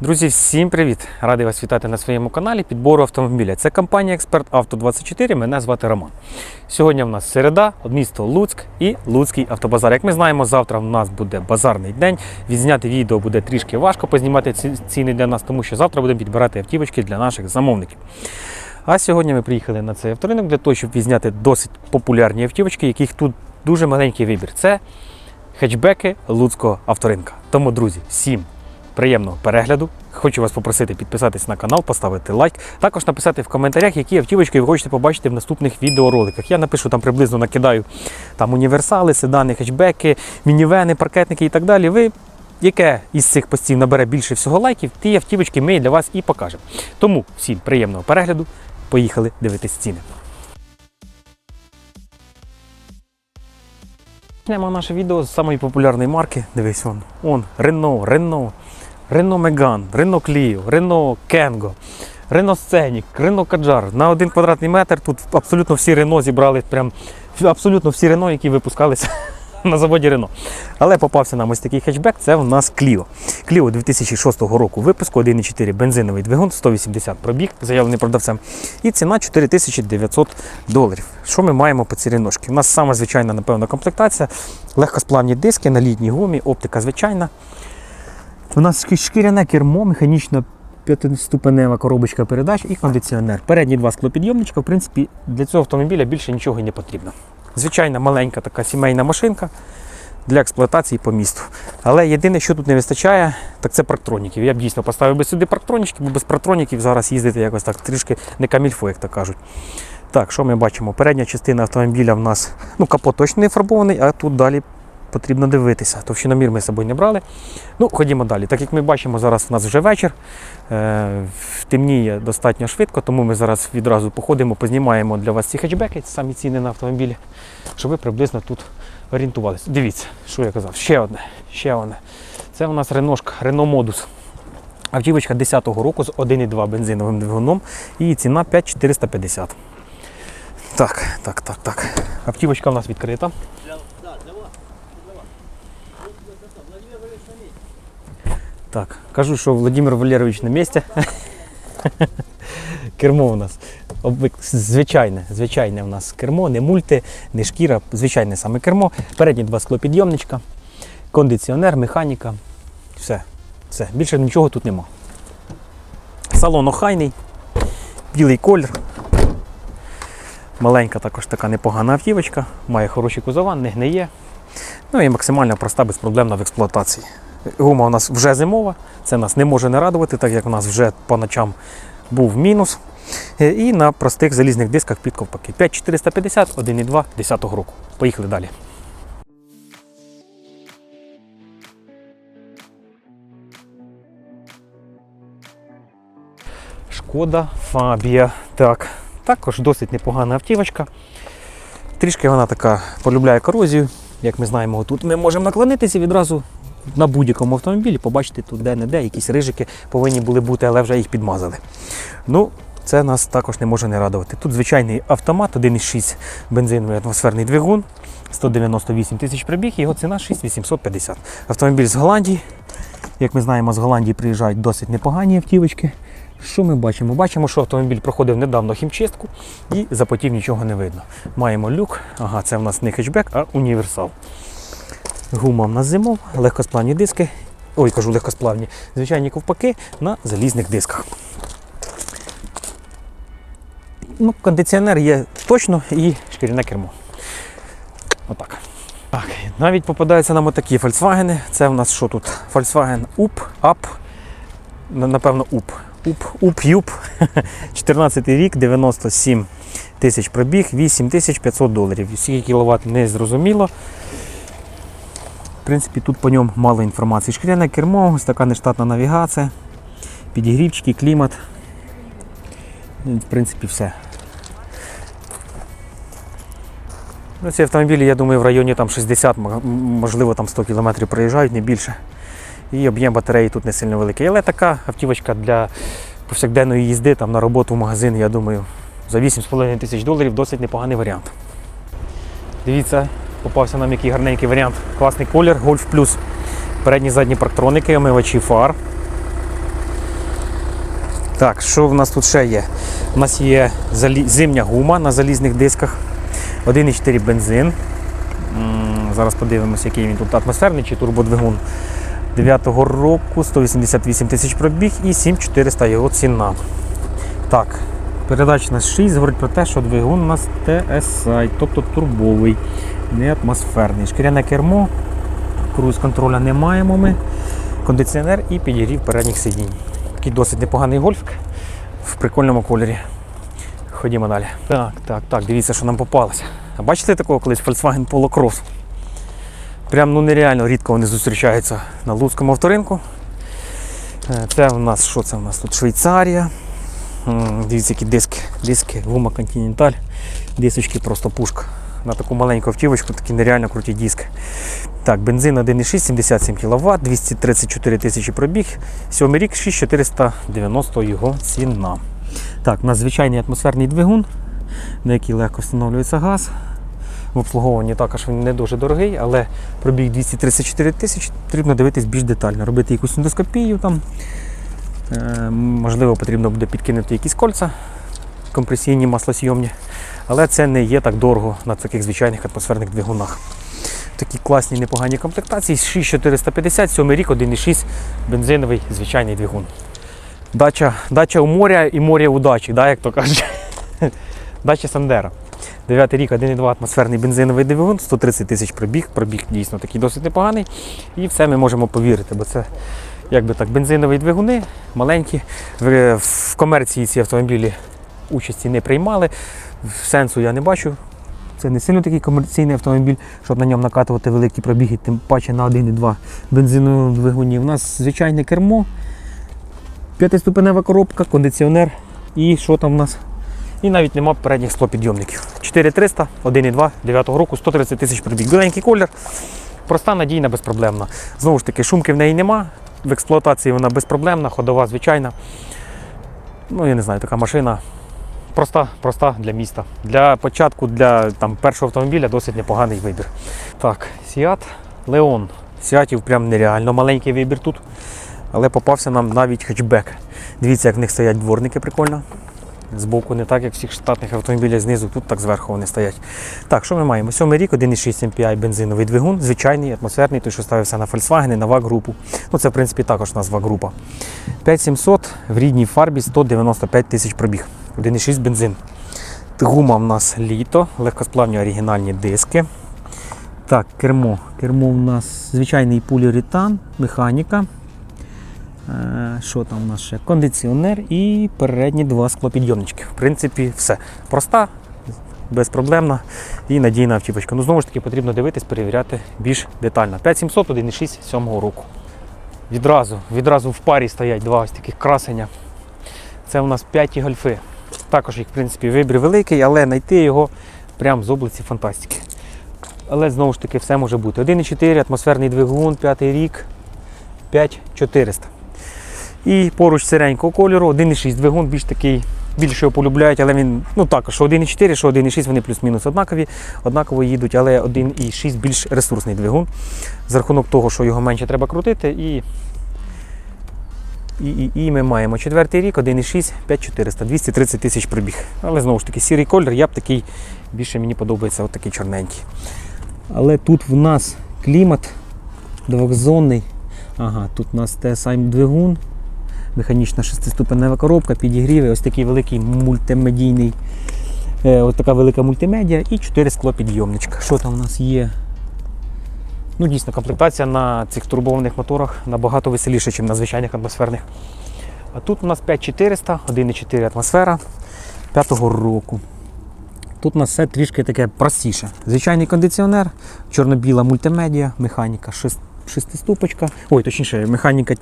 Друзі, всім привіт! Радий вас вітати на своєму каналі підбору автомобіля. Це компанія Експерт Авто 24. Мене звати Роман. Сьогодні в нас середа, місто Луцьк і Луцький автобазар. Як ми знаємо, завтра в нас буде базарний день. Відзняти відео буде трішки важко познімати ці- ціни для нас, тому що завтра будемо підбирати автівочки для наших замовників. А сьогодні ми приїхали на цей авторинок для того, щоб відзняти досить популярні автівочки, яких тут дуже маленький вибір. Це хетчбеки Луцького авторинка. Тому, друзі, всім приємного перегляду. Хочу вас попросити підписатись на канал, поставити лайк. Також написати в коментарях, які автівочки ви хочете побачити в наступних відеороликах. Я напишу там приблизно накидаю там універсали, седани, хетчбеки, мінівени, паркетники і так далі. Ви яке із цих постів набере більше всього лайків, ті автівочки ми для вас і покажемо. Тому всім приємного перегляду. Поїхали дивитись ціни. Почнемо наше відео з самої популярної марки. Дивись вон. Он Renault, Renault, Renault Megane, Renault Clio, Renault Kengo, Renault Scenic, Renault Kadjar. На один квадратний метр тут абсолютно всі Renault зібрали, прям абсолютно всі Renault, які випускалися на заводі Renault. Але попався нам ось такий хетчбек, це в нас Clio. Clio 2006 року випуску, 1,4 бензиновий двигун, 180 пробіг, заявлений продавцем. І ціна 4900 доларів. Що ми маємо по цій ріношці? У нас саме звичайна, напевно, комплектація, легкосплавні диски на літній гумі, оптика звичайна. У нас шкіряне кермо, механічна п'ятиступенева коробочка передач і кондиціонер. Передні два склопідйомничка, в принципі, для цього автомобіля більше нічого не потрібно. Звичайна маленька така сімейна машинка для експлуатації по місту. Але єдине, що тут не вистачає, так це парктроніків. Я б дійсно поставив би сюди парктронічки, бо без парктроніків зараз їздити якось так трішки не камільфо, як то кажуть. Так, що ми бачимо? Передня частина автомобіля в нас, ну капот точно не фарбований, а тут далі потрібно дивитися. Товщиномір ми з собою не брали. Ну, ходімо далі. Так як ми бачимо, зараз у нас вже вечір, е, темніє достатньо швидко, тому ми зараз відразу походимо, познімаємо для вас ці хетчбеки, самі ціни на автомобілі, щоб ви приблизно тут орієнтувалися. Дивіться, що я казав. Ще одне, ще одне. Це у нас реношка, Renault Modus. Автівочка 10-го року з 1,2 бензиновим двигуном і ціна 5450. Так, так, так, так. Автівочка у нас відкрита. Так, кажу, що Владимир Валерійович на місці. Кермо у нас звичайне, звичайне у нас кермо, не мульти, не шкіра, звичайне саме кермо. Передні два склопідйомничка, кондиціонер, механіка. Все, все. Більше нічого тут нема. Салон охайний, білий колір. Маленька також така непогана автівочка, має хороші кузова, не гниє. Ну і максимально проста, безпроблемна в експлуатації. Гума у нас вже зимова, це нас не може не радувати, так як у нас вже по ночам був мінус. Е, І на простих залізних дисках під ковпаки. 5450, 1,2 10 року. Поїхали далі. Шкода Фабія. Так, також досить непогана автівочка. Трішки вона така полюбляє корозію. Як ми знаємо, тут ми можемо наклонитися відразу на будь-якому автомобілі побачити тут де-не-де якісь рижики повинні були бути, але вже їх підмазали. Ну, це нас також не може не радувати. Тут звичайний автомат, 1,6 бензиновий атмосферний двигун, 198 тисяч пробіг, його ціна 6850. Автомобіль з Голландії. Як ми знаємо, з Голландії приїжджають досить непогані автівочки. Що ми бачимо? Бачимо, що автомобіль проходив недавно хімчистку і запотів нічого не видно. Маємо люк, ага, це в нас не хетчбек, а універсал. Гума в нас зимова, легкосплавні диски. Ой, кажу легкосплавні, звичайні ковпаки на залізних дисках. Ну, кондиціонер є точно і шкіряне кермо. Отак. Так, навіть попадаються нам отакі Volkswagen. Це в нас що тут? Volkswagen UP, UP, напевно, UP. UP, UP, UP. 14 рік, 97 тисяч пробіг, 8500 доларів. Скільки кіловат не зрозуміло. В принципі, тут по ньому мало інформації. Шкіряне кермо, ось така нештатна навігація, підігрівчики, клімат. Ну, В принципі, все. Ну, ці автомобілі, я думаю, в районі там 60, можливо, там 100 км проїжджають, не більше. І об'єм батареї тут не сильно великий. Але така автівочка для повсякденної їзди там, на роботу в магазин, я думаю, за 8,5 тисяч доларів досить непоганий варіант. Дивіться, попався нам який гарненький варіант. Класний колір, Golf Plus. Передні задні парктроники, омивачі фар. Так, що в нас тут ще є? У нас є зимня гума на залізних дисках, 1,4 бензин. Зараз подивимося, який він тут атмосферний чи турбодвигун. 9-го року 188 тисяч пробіг і 7400 його ціна. Так, передач на 6 говорить про те, що двигун у нас TSI, тобто турбовий, не атмосферний. Шкіряне кермо, круїз контроля не маємо ми. Кондиціонер і підігрів передніх сидінь. Такий досить непоганий гольфик в прикольному кольорі. Ходімо далі. Так, так, так, дивіться, що нам попалося. А бачите такого колись Volkswagen Polo Cross? Прям ну нереально рідко вони зустрічаються на Луцькому авторинку. Е, Це у нас що це у нас тут? Швейцарія. Дивіться, які диски, диски, гума Continental. Дисочки просто пушка. На таку маленьку автівочку такі нереально круті диски. Так, бензин 1,6, 77 кВт, 234 тисячі пробіг. Сьомий рік 6490 його ціна. Так, у нас звичайний атмосферний двигун, на який легко встановлюється газ. В обслуговуванні також він не дуже дорогий, але пробіг 234 тисячі, потрібно дивитись більш детально, робити якусь ендоскопію там. Е, можливо, потрібно буде підкинути якісь кольця компресійні маслосйомні. Але це не є так дорого на таких звичайних атмосферних двигунах. Такі класні непогані комплектації. 6450, 7 рік, 1,6 бензиновий звичайний двигун. Дача, дача у моря і море у дачі, да, як то кажуть. Дача Сандера. 9 рік, 1,2 атмосферний бензиновий двигун, 130 тисяч пробіг. Пробіг дійсно такий досить непоганий. І все ми можемо повірити, бо це якби так, бензинові двигуни маленькі. В, комерції ці автомобілі участі не приймали. Сенсу я не бачу. Це не сильно такий комерційний автомобіль, щоб на ньому накатувати великі пробіги, тим паче на 1,2 бензиновому двигуні. У нас звичайне кермо, п'ятиступенева коробка, кондиціонер і що там у нас? І навіть нема передніх склопідйомників. 4300, 1,2, 9 року, 130 тисяч пробіг. Біленький колір, проста, надійна, безпроблемна. Знову ж таки, шумки в неї нема. В експлуатації вона безпроблемна, ходова, звичайна. Ну, я не знаю, така машина проста, проста для міста. Для початку, для там, першого автомобіля досить непоганий вибір. Так, Seat Leon. Сіатів прям нереально маленький вибір тут. Але попався нам навіть хетчбек. Дивіться, як в них стоять дворники прикольно. Збоку не так, як всіх штатних автомобілях знизу, тут так зверху вони стоять. Так, що ми маємо? Сьомий рік, 1,6 MPI бензиновий двигун, звичайний, атмосферний, той, що ставився на Volkswagen, на ВАГ-групу. Ну, це, в принципі, також у нас ВАГ-група. 5700 в рідній фарбі 195 тисяч пробіг. 1,6 бензин. Гума в нас літо, легкосплавні оригінальні диски. Так, кермо. Кермо у нас звичайний поліуретан, механіка. Е, Що там у нас ще? Кондиціонер і передні два склопідйомнички. В принципі, все. Проста, безпроблемна і надійна автівочка. Ну, знову ж таки, потрібно дивитись, перевіряти більш детально. 5700, 1,6 7 року. Відразу, відразу в парі стоять два ось таких красення. Це у нас п'яті гольфи. Також їх, в принципі, вибір великий, але знайти його прямо з області фантастики. Але знову ж таки все може бути. 1,4 атмосферний двигун, п'ятий рік, 5400. І поруч сиренького кольору, 1,6 двигун, більш такий, більше його полюбляють, але він, ну також, що 1,4, що 1,6, вони плюс-мінус однакові, однаково їдуть, але 1,6 більш ресурсний двигун. За рахунок того, що його менше треба крутити, і, і, і, і ми маємо четвертий рік, 1,6, 5400, 230 тисяч пробіг. Але знову ж таки, сірий колір, я б такий, більше мені подобається от такий чорненький. Але тут в нас клімат двохзонний. Ага, тут у нас TSI двигун, механічна шестиступенева коробка, підігріви, ось такий великий мультимедійний, е, ось така велика мультимедіа і 4 склопідйомничка. Що там у нас є? Ну, дійсно, комплектація на цих турбованих моторах набагато веселіша, ніж на звичайних атмосферних. А тут у нас 5400, 1,4 атмосфера 5-го року. Тут у нас все трішки таке простіше. Звичайний кондиціонер, чорно-біла мультимедіа, механіка 6, шестиступочка, ой, точніше, механіка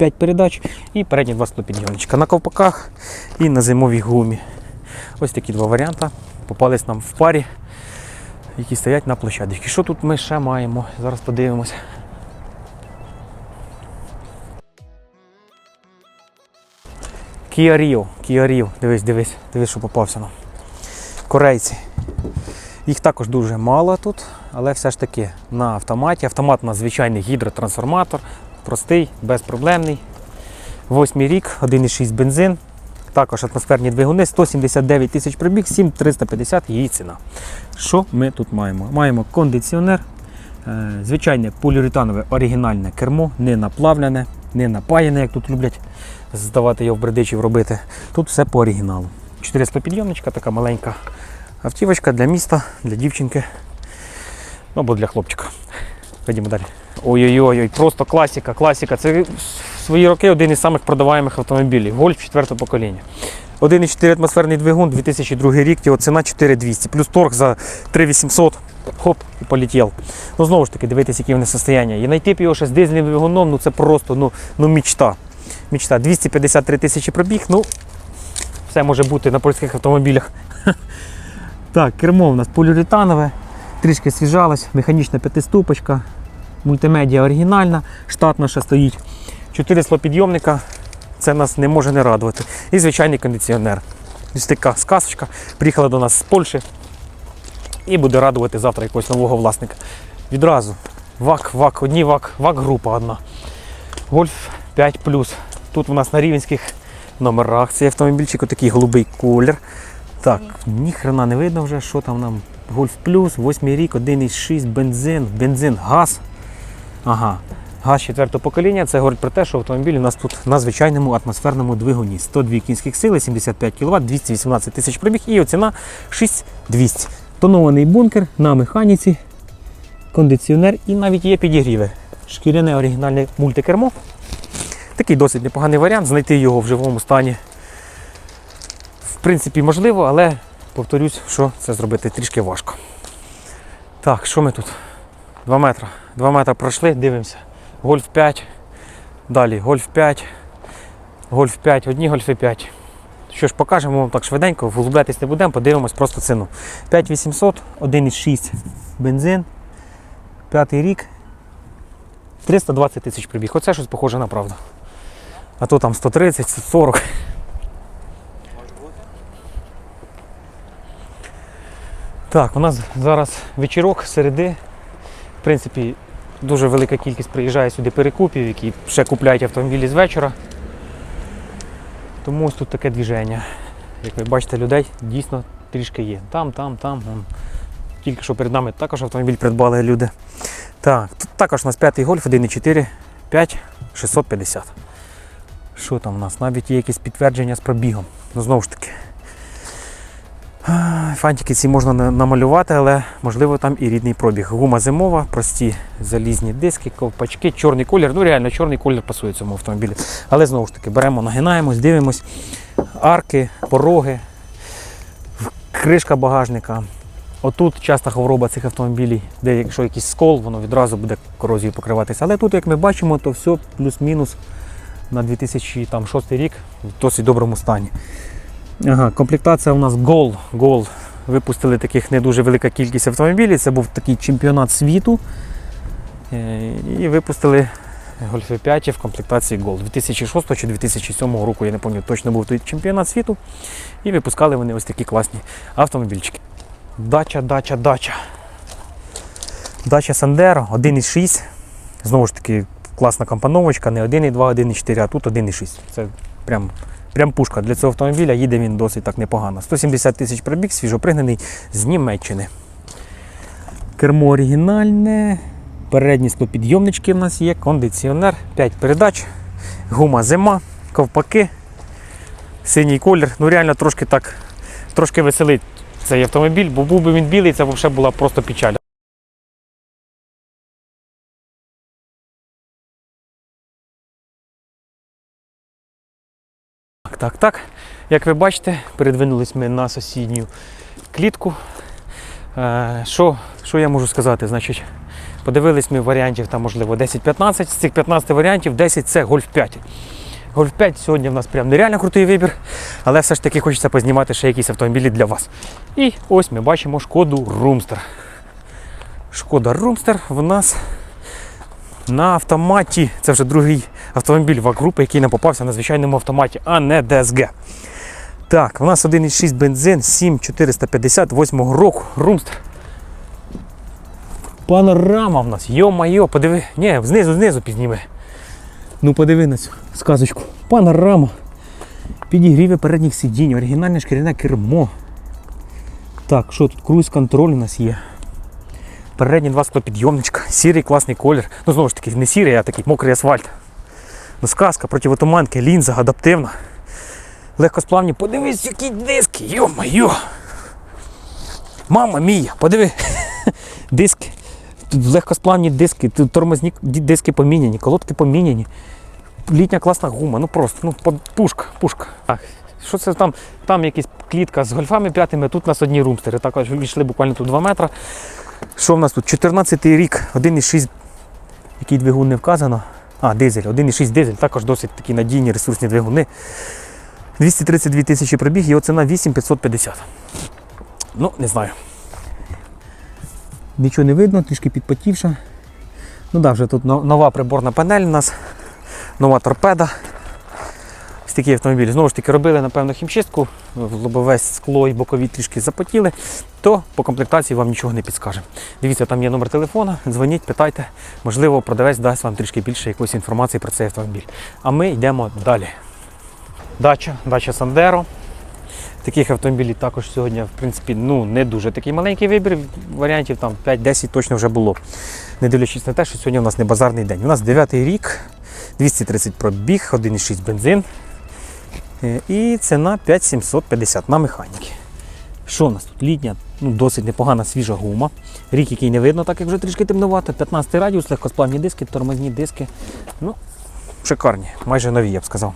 5 передач і передні два стопідйомничка. На ковпаках і на зимовій гумі. Ось такі два варіанти. Попались нам в парі, які стоять на площадці. Що тут ми ще маємо? Зараз подивимося. Kia Rio, Kia Rio. Дивись, дивись, дивись, що попався нам. Корейці. Їх також дуже мало тут, але все ж таки на автоматі. Автомат у нас звичайний гідротрансформатор, простий, безпроблемний. Восьмий рік, 1,6 бензин, також атмосферні двигуни, 179 тисяч пробіг, 7350 її ціна. Що ми тут маємо? Маємо кондиціонер, е, звичайне поліуретанове оригінальне кермо, не наплавлене, не напаяне, як тут люблять здавати його в бердичів робити. Тут все по оригіналу. 400 підйомничка, така маленька автівочка для міста, для дівчинки. Ну, або для хлопчика. Ходімо далі. Ой-ой-ой, просто класіка, класіка. Це в свої роки один із самих продаваємих автомобілів. Гольф 4 покоління. 1,4 атмосферний двигун, 2002 рік, його ціна 4200, плюс торг за 3800. Хоп, і полетів. Ну знову ж таки, дивитися, які вони состояння. І знайти його ще з дизельним двигуном, ну це просто ну, ну мічта. Мічта. 253 тисячі пробіг, ну все може бути на польських автомобілях. Так, кермо у нас поліуретанове, трішки свіжалось, механічна п'ятиступочка, мультимедіа оригінальна, штатна ще стоїть. Чотири слопідйомника, це нас не може не радувати. І звичайний кондиціонер. Ось така сказочка. Приїхала до нас з Польщі і буде радувати завтра якогось нового власника. Відразу ВАК, ВАК, одні ВАК, ВАК-група одна. Гольф 5 Тут у нас на рівенських номерах цей автомобільчик, отакий голубий колір. Так, ніхрена не видно вже, що там нам. Гольф плюс, 8 рік, 1,6 бензин, бензин, газ. Ага. Газ четвертого покоління. Це говорить про те, що автомобіль у нас тут на звичайному атмосферному двигуні. 102 кінських сили, 75 кВт, 218 тисяч пробіг і його ціна 6200. Тонований бункер на механіці, кондиціонер і навіть є підігріви. Шкіряне оригінальне мультикермо. Такий досить непоганий варіант. Знайти його в живому стані в принципі можливо, але повторюсь, що це зробити трішки важко. Так, що ми тут? 2 метри. 2 метри пройшли, дивимося. Гольф 5. Далі гольф 5. Гольф 5, одні гольфи 5. Що ж, покажемо вам так швиденько, вглублятись не будемо, подивимось просто ціну. 5800, 1,6 бензин, п'ятий рік, 320 тисяч прибіг. Оце щось похоже на правду. А то там 130, 140. Так, у нас зараз вечірок середи. В принципі, дуже велика кількість приїжджає сюди перекупів, які ще купляють автомобілі з вечора. Тому ось тут таке движення. Як ви бачите, людей дійсно трішки є. Там, там, там. вон. Тільки що перед нами також автомобіль придбали люди. Так, тут також у нас п'ятий гольф 1,4, 5, 650. Що там у нас? Навіть є якісь підтвердження з пробігом. Ну знову ж таки. Фантики ці можна намалювати, але можливо там і рідний пробіг. Гума зимова, прості залізні диски, ковпачки, чорний колір. Ну реально чорний колір пасує цьому автомобілі. Але знову ж таки беремо, нагинаємось, дивимось. Арки, пороги, кришка багажника. Отут часто хвороба цих автомобілів, де якщо якийсь скол, воно відразу буде корозією покриватися. Але тут, як ми бачимо, то все плюс-мінус на 2006 рік в досить доброму стані. Ага, комплектація у нас Гол. Гол. Випустили таких не дуже велика кількість автомобілів. Це був такий чемпіонат світу. Е, І випустили Гольфи 5 в комплектації Гол. 2006 чи 2007 року, я не пам'ятаю, точно був той чемпіонат світу. І випускали вони ось такі класні автомобільчики. Дача, дача, дача. Дача Сандеро 1,6. Знову ж таки, класна компоновочка, не 1,2, 1,4, а тут 1,6. Це прям Прям пушка для цього автомобіля їде він досить так непогано. 170 тисяч пробіг, свіжопригнаний з Німеччини. Кермо оригінальне. Передні склопідйомнички в нас є, кондиціонер, 5 передач, гума зима, ковпаки, синій колір. Ну реально трошки так, трошки веселить цей автомобіль, бо був би він білий, це взагалі була просто печаль. Так, так. Як ви бачите, передвинулись ми на сусідню клітку. Е, Що, що я можу сказати? Значить, подивились ми варіантів, там, можливо, 10-15. З цих 15 варіантів 10 це Гольф 5. Гольф 5 сьогодні в нас прям нереально крутий вибір, але все ж таки хочеться познімати ще якісь автомобілі для вас. І ось ми бачимо шкоду Румстер. Шкода Румстер в нас на автоматі. Це вже другий автомобіль ВАК-групи, який нам попався на звичайному автоматі, а не ДСГ. Так, у нас 1,6 бензин 7458 року. Румстер. Панорама в нас. Йо-майо, подиви. Ні, знизу, знизу підніми. Ну подиви на цю сказочку. Панорама. Підігріви передніх сидінь, оригінальне шкіряне кермо. Так, що тут? Круїз контроль у нас є. Передні два склопідйомничка, сірий класний колір. Ну, знову ж таки, не сірий, а такий мокрий асфальт. Ну, сказка, противотуманки, лінза, адаптивна. Легкосплавні. Подивись, які диски, йо-моє. Мама мія, подиви. Диски. Тут легкосплавні диски, тормозні диски поміняні, колодки поміняні. Літня класна гума, ну просто, ну пушка, пушка. Що це там? Там якась клітка з гольфами п'ятими, тут у нас одні румстери. Також війшли буквально тут 2 метри. Що в нас тут? 14 рік, 1,6, який двигун не вказано. А, дизель, 1,6 дизель, також досить такі надійні ресурсні двигуни. 232 тисячі пробіг, його ціна 8550. Ну, не знаю. Нічого не видно, трішки підпотівша. Ну да, вже тут нова приборна панель у нас, нова торпеда. Ось автомобілі. Знову ж таки, робили, напевно, хімчистку, лобове скло і бокові трішки запотіли, то по комплектації вам нічого не підскаже. Дивіться, там є номер телефона, дзвоніть, питайте. Можливо, продавець дасть вам трішки більше якоїсь інформації про цей автомобіль. А ми йдемо далі. Дача, дача Сандеро. Таких автомобілів також сьогодні, в принципі, ну, не дуже такий маленький вибір. Варіантів там 5-10 точно вже було. Не дивлячись на те, що сьогодні у нас не базарний день. У нас 9 рік, 230 пробіг, 1,6 бензин. Е, І ціна 5750 на механіки. Що у нас тут? Літня, ну, досить непогана свіжа гума. Рік, який не видно, так як вже трішки темнувато. 15 радіус, легкосплавні диски, тормозні диски. Ну, шикарні, майже нові, я б сказав.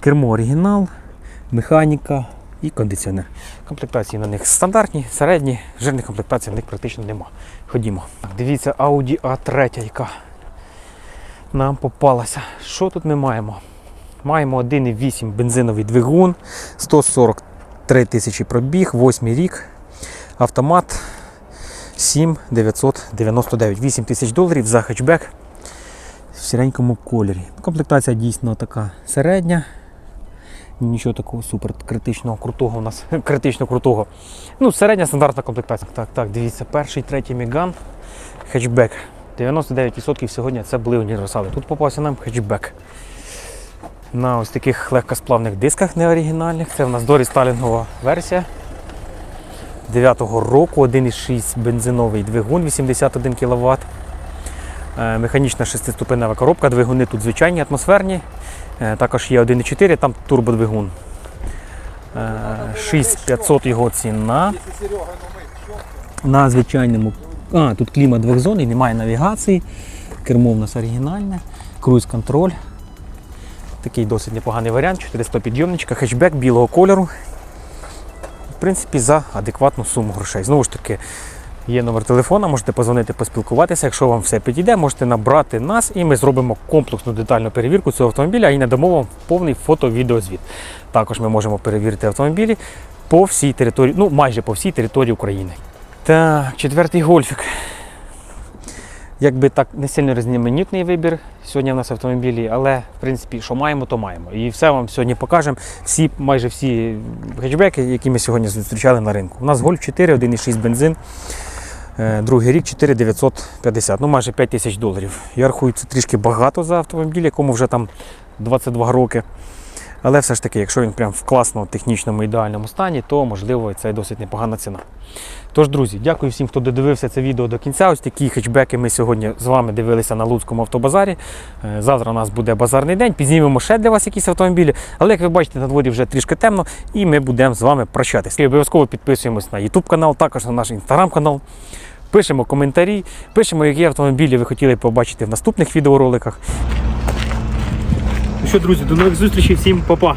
Кермо оригінал, механіка і кондиціонер. Комплектації на них стандартні, середні, жирних комплектацій в них практично нема. Ходімо. Так, Дивіться, Audi A3, яка нам попалася. Що тут ми маємо? Маємо 1,8 бензиновий двигун, 143 тисячі пробіг, 8 рік, автомат 7999, 8 тисяч доларів за хетчбек в сіренькому кольорі. Комплектація дійсно така середня. Нічого такого супер критичного крутого у нас. Критично крутого. Ну, середня стандартна комплектація. Так, так, дивіться, перший, третій міган, хетчбек. 99% сьогодні це були універсали. Тут попався нам хетчбек. На ось таких легкосплавних дисках неоригінальних. Це в нас дорістайлінгова версія. 9-го року 1,6 бензиновий двигун 81 кВт. Е, Механічна шестиступенева коробка, двигуни тут звичайні, атмосферні. Е, Також є 1,4, там турбодвигун. Е, 6500 його ціна. На звичайному. А, тут клімат двохзонний, немає навігації. Кермо в нас оригінальне, круїз-контроль. Такий досить непоганий варіант, 400 підйомничка, хетчбек білого кольору. В принципі, за адекватну суму грошей. Знову ж таки, Є номер телефона, можете позвонити, поспілкуватися. Якщо вам все підійде, можете набрати нас і ми зробимо комплексну детальну перевірку цього автомобіля і надамо вам повний фото-відеозвіт. Також ми можемо перевірити автомобілі по всій території, ну майже по всій території України. Так, четвертий гольфік. Якби так не сильно різноманітний вибір сьогодні в нас автомобілі, але в принципі, що маємо, то маємо. І все вам сьогодні покажемо. Всі, майже всі хетчбеки, які ми сьогодні зустрічали на ринку. У нас Golf 4, 1,6 бензин. Е, Другий рік 4950, ну майже 5 тисяч доларів. Я рахую, це трішки багато за автомобіль, якому вже там 22 роки. Але все ж таки, якщо він прям в класному технічному ідеальному стані, то можливо це досить непогана ціна. Тож, друзі, дякую всім, хто додивився це відео до кінця. Ось такі хетчбеки ми сьогодні з вами дивилися на Луцькому автобазарі. Е, Завтра у нас буде базарний день. Підзнімемо ще для вас якісь автомобілі. Але як ви бачите, на дворі вже трішки темно, і ми будемо з вами прощатися. Обов'язково підписуємось на YouTube канал, також на наш інстаграм канал. Пишемо коментарі, пишемо, які автомобілі ви хотіли побачити в наступних відеороликах. Що, друзі, до нових зустрічей, всім па-па!